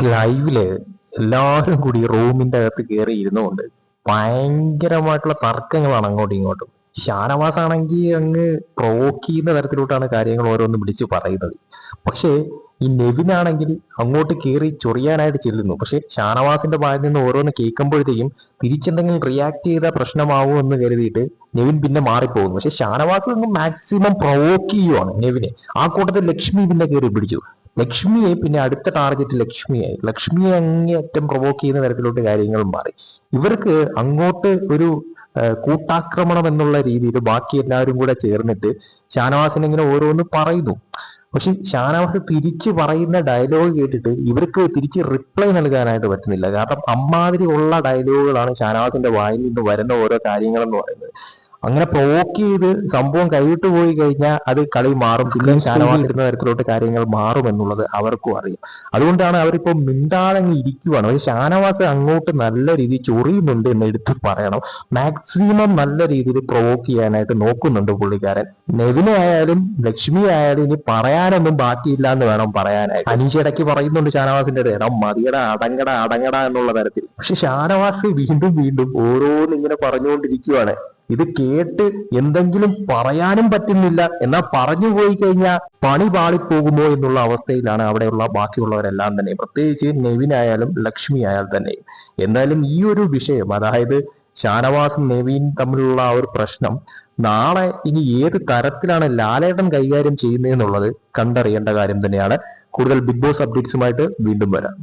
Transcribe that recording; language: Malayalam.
ലൈവിൽ എല്ലാവരും കൂടി റൂമിന്റെ അകത്ത് കയറി ഇരുന്നുകൊണ്ട് ഭയങ്കരമായിട്ടുള്ള തർക്കങ്ങളാണ് അങ്ങോട്ടും ഇങ്ങോട്ടും. ഷാനവാസ് ആണെങ്കിൽ അങ്ങ് പ്രോക്കിയുന്ന തരത്തിലോട്ടാണ് കാര്യങ്ങൾ ഓരോന്നും വിളിച്ചു പറയുന്നത്. പക്ഷേ ഈ നെവിനാണെങ്കിൽ അങ്ങോട്ട് കയറി ചൊറിയാനായിട്ട് ചെല്ലുന്നു. പക്ഷെ ഷാനവാസിന്റെ ഭാഗത്ത് നിന്ന് ഓരോന്ന് കേൾക്കുമ്പോഴത്തേക്കും തിരിച്ചെന്തെങ്കിലും റിയാക്ട് ചെയ്താൽ പ്രശ്നമാവോ എന്ന് കരുതിയിട്ട് നെവിൻ പിന്നെ മാറിപ്പോകുന്നു. പക്ഷെ ഷാനവാസ് മാക്സിമം പ്രൊവോക്ക് ചെയ്യുവാണ് നെവിനെ. ആ കൂട്ടത്തിൽ ലക്ഷ്മി പിന്നെ കയറി പിടിച്ചു. ലക്ഷ്മിയെ പിന്നെ അടുത്ത ടാർഗറ്റ് ലക്ഷ്മിയായി ലക്ഷ്മിയെ അങ്ങേയറ്റം പ്രൊവോക്ക് ചെയ്യുന്ന തരത്തിലോട്ട് കാര്യങ്ങൾ മാറി. ഇവർക്ക് അങ്ങോട്ട് ഒരു കൂട്ടാക്രമണം എന്നുള്ള രീതിയിൽ ബാക്കി എല്ലാവരും കൂടെ ചേർന്നിട്ട് ഷാനവാസിനെ ഇങ്ങനെ ഓരോന്ന് പറയുന്നു. പക്ഷെ ഷാനവാസ് തിരിച്ച് പറയുന്ന ഡയലോഗ് കേട്ടിട്ട് ഇവർക്ക് തിരിച്ച് റിപ്ലൈ നൽകാനായിട്ട് പറ്റുന്നില്ല. കാരണം അമ്മാതിരി ഉള്ള ഡയലോഗുകളാണ് ഷാനവാസിന്റെ വായിൽ നിന്ന് വരുന്ന ഓരോ കാര്യങ്ങളെന്ന് പറയുന്നത്. അങ്ങനെ പ്രോക്ക് ചെയ്ത് സംഭവം കൈവിട്ട് പോയി കഴിഞ്ഞാൽ അത് കളി മാറും. പിന്നെ ഷാനവാസ് തരത്തിലോട്ട് കാര്യങ്ങൾ മാറും എന്നുള്ളത് അവർക്കും അറിയാം. അതുകൊണ്ടാണ് അവരിപ്പോ മിണ്ടാതെ ഇരിക്കുവാണ്. പക്ഷെ ഷാനവാസ് അങ്ങോട്ട് നല്ല രീതിയിൽ ചൊറിയുന്നുണ്ട് എന്ന് എടുത്ത് പറയണം. മാക്സിമം നല്ല രീതിയിൽ പ്രൊവോക്ക് ചെയ്യാനായിട്ട് നോക്കുന്നുണ്ട് പുള്ളിക്കാരൻ. നെവിനെ ആയാലും ലക്ഷ്മി ആയാലും ഇനി പറയാനൊന്നും ബാക്കിയില്ല എന്ന് വേണം പറയാനായിട്ട്. അനീഷ് ഇടയ്ക്ക് പറയുന്നുണ്ട് ഷാനവാസിന്റെ ഇടം മതിയട അടങ്ങട അടങ്ങട എന്നുള്ള തരത്തിൽ. പക്ഷെ ഷാനവാസ് വീണ്ടും വീണ്ടും ഓരോന്നിങ്ങനെ പറഞ്ഞുകൊണ്ടിരിക്കുവാണ്. ഇത് കേട്ട് എന്തെങ്കിലും പറയാനും പറ്റുന്നില്ല എന്നാൽ പറഞ്ഞു പോയി കഴിഞ്ഞാൽ പണി പാളിപ്പോകുമോ എന്നുള്ള അവസ്ഥയിലാണ് അവിടെയുള്ള ബാക്കിയുള്ളവരെല്ലാം തന്നെ. പ്രത്യേകിച്ച് നെവിനായാലും ലക്ഷ്മി ആയാൽ തന്നെ. എന്തായാലും ഈ ഒരു വിഷയം അതായത് ഷാനവാസും നെവിൻ തമ്മിലുള്ള ആ ഒരു പ്രശ്നം നാളെ ഇനി ഏത് തരത്തിലാണ് ലാലേട്ടൻ കൈകാര്യം ചെയ്യുന്നതെന്നുള്ളത് കണ്ടറിയേണ്ട കാര്യം തന്നെയാണ്. കൂടുതൽ ബിഗ് ബോസ് അപ്ഡേറ്റ്സുമായിട്ട് വീണ്ടും വരാം.